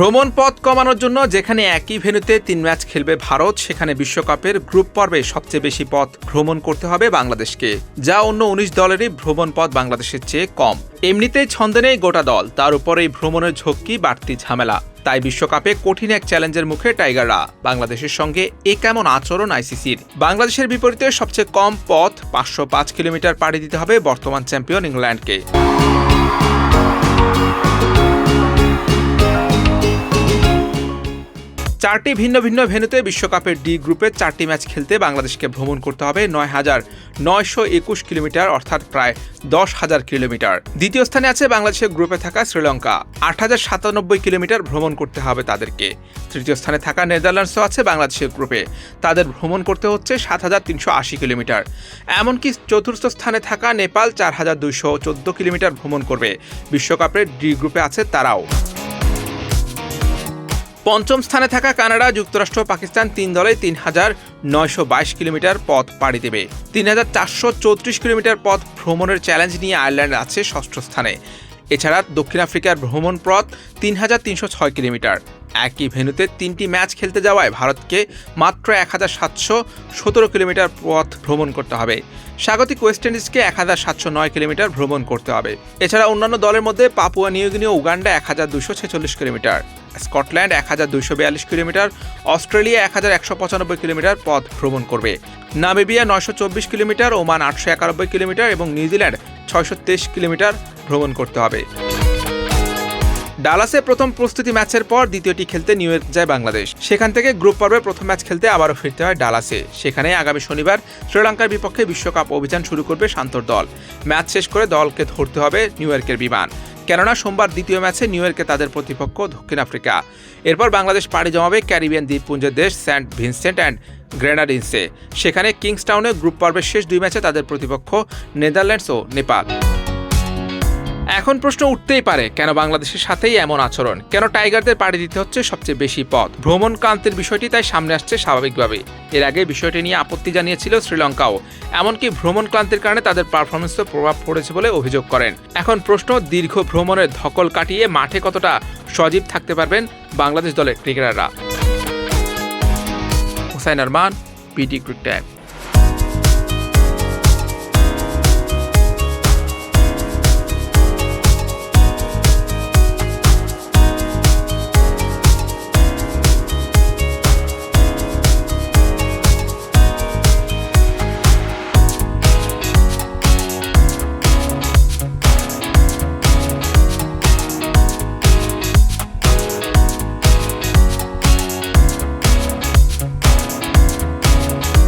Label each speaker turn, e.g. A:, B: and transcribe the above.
A: ভ্রমণ পথ কমানোর জন্য যেখানে একই ভেন্যুতে তিন ম্যাচ খেলবে ভারত, সেখানে বিশ্বকাপের গ্রুপ পর্বে সবচেয়ে বেশি পথ ভ্রমণ করতে হবে বাংলাদেশকে, যা অন্য উনিশ দলেরই ভ্রমণ পথ বাংলাদেশের চেয়ে কম। এমনিতেই ছন্দে নেই গোটা দল, তার উপর এই ভ্রমণের ঝক্কি, বাড়তি ঝামেলা। তাই বিশ্বকাপে কঠিন এক চ্যালেঞ্জের মুখে টাইগাররা, বাংলাদেশের সঙ্গে এ কেমন আচরণ আইসিসির? বাংলাদেশের বিপরীতে সবচেয়ে কম পথ, পাঁচশো পাঁচ কিলোমিটার পাড়ি দিতে হবে বর্তমান চ্যাম্পিয়ন ইংল্যান্ডকে। চারটি ভিন্ন ভিন্ন ভেন্যুতে বিশ্বকাপের ডি গ্রুপে চারটি ম্যাচ খেলতে বাংলাদেশকে ভ্রমণ করতে হবে নয় হাজার নয়শো একুশ কিলোমিটার, অর্থাৎ প্রায় দশ হাজার কিলোমিটার। দ্বিতীয় স্থানে আছে বাংলাদেশের গ্রুপে থাকা শ্রীলঙ্কা। আট হাজার সাতানব্বই কিলোমিটার ভ্রমণ করতে হবে তাদেরকে। তৃতীয় স্থানে থাকা নেদারল্যান্ডসও আছে বাংলাদেশের গ্রুপে। তাদের ভ্রমণ করতে হচ্ছে সাত হাজার তিনশো আশি কিলোমিটার। এমনকি চতুর্থ স্থানে থাকা নেপাল চার হাজার দুইশো চোদ্দ কিলোমিটার ভ্রমণ করবে। বিশ্বকাপের ডি গ্রুপে আছে তারাও। পঞ্চম স্থানে থাকা কানাডা, যুক্তরাষ্ট্র পাকিস্তান তিন দলে তিন হাজার নয়শো বাইশ কিলোমিটার পথ পাড়ি দেবে। তিন হাজার চারশো চৌত্রিশ কিলোমিটার পথ ভ্রমণের চ্যালেঞ্জ নিয়ে আয়ারল্যান্ড আছে ষষ্ঠ স্থানে। এছাড়া দক্ষিণ আফ্রিকার ভ্রমণ পথ তিন হাজার তিনশো ছয় কিলোমিটার। একই ভেন্যুতে তিনটি ম্যাচ খেলতে যাওয়ায় ভারতকে মাত্র এক হাজার সাতশো সতেরো কিলোমিটার পথ ভ্রমণ করতে হবে। স্বাগতিক ওয়েস্ট ইন্ডিজকে এক হাজার সাতশো নয় কিলোমিটার ভ্রমণ করতে হবে। এছাড়া অন্যান্য দলের মধ্যে পাপুয়া নিউগিনি ও উগান্ডা এক হাজার দুশো ছেচল্লিশ কিলোমিটার। স্কটল্যান্ড এক হাজার দুইশো বিয়াল্লিশ কিলোমিটার, অস্ট্রেলিয়া এক হাজার একশো পঁচানব্বই কিলোমিটার পথ ভ্রমণ করবে। নামিবিয়া নয়শো চব্বিশ কিলোমিটার, ওমান আটশো একানব্বই কিলোমিটার এবং নিউজিল্যান্ড ছয়শো তেইশ কিলোমিটার ভ্রমণ করতে হবে। ডালাসে প্রথম প্রস্তুতি ম্যাচের পর দ্বিতীয়টি খেলতে নিউ ইয়র্ক যায় বাংলাদেশ। সেখান থেকে গ্রুপ পর্বে প্রথম ম্যাচ খেলতে আবারও ফিরতে হয় ডালাসে। সেখানে আগামী শনিবার শ্রীলঙ্কার বিপক্ষে বিশ্বকাপ অভিযান শুরু করবে শান্তর দল। ম্যাচ শেষ করে দলকে ধরতে হবে নিউ ইয়র্কের বিমান। কেননা সোমবার দ্বিতীয় ম্যাচে নিউ ইয়র্কে তাদের প্রতিপক্ষ দক্ষিণ আফ্রিকা। এরপর বাংলাদেশ পাড়ি জমাবে ক্যারিবিয়ান দ্বীপপুঞ্জের দেশ সেন্ট ভিনসেন্ট অ্যান্ড গ্রেনাডিন্সে। সেখানে কিংসটাউনে গ্রুপ পর্বের শেষ দুই ম্যাচে তাদের প্রতিপক্ষ নেদারল্যান্ডস ও নেপাল। এখন প্রশ্ন উঠতেই পারে, কেন বাংলাদেশের সাথেই এমন আচরণ? কেন টাইগারদের পাড়ি দিতে হচ্ছে সবচেয়ে বেশি পথ? ভ্রমণ ক্রান্তির বিষয়টি তাই সামনে আসছে স্বাভাবিকভাবে। এর আগে বিষয়টি নিয়ে আপত্তি জানিয়েছিল শ্রীলঙ্কাও। এমনকি ভ্রমণ ক্লান্তির কারণে তাদের পারফরমেন্সে প্রভাব পড়েছে বলে অভিযোগ করেন। এখন প্রশ্ন, দীর্ঘ ভ্রমণের ধকল কাটিয়ে মাঠে কতটা সজীব থাকতে পারবেন বাংলাদেশ দলের ক্রিকেটাররা? Hussain Arman PT cric time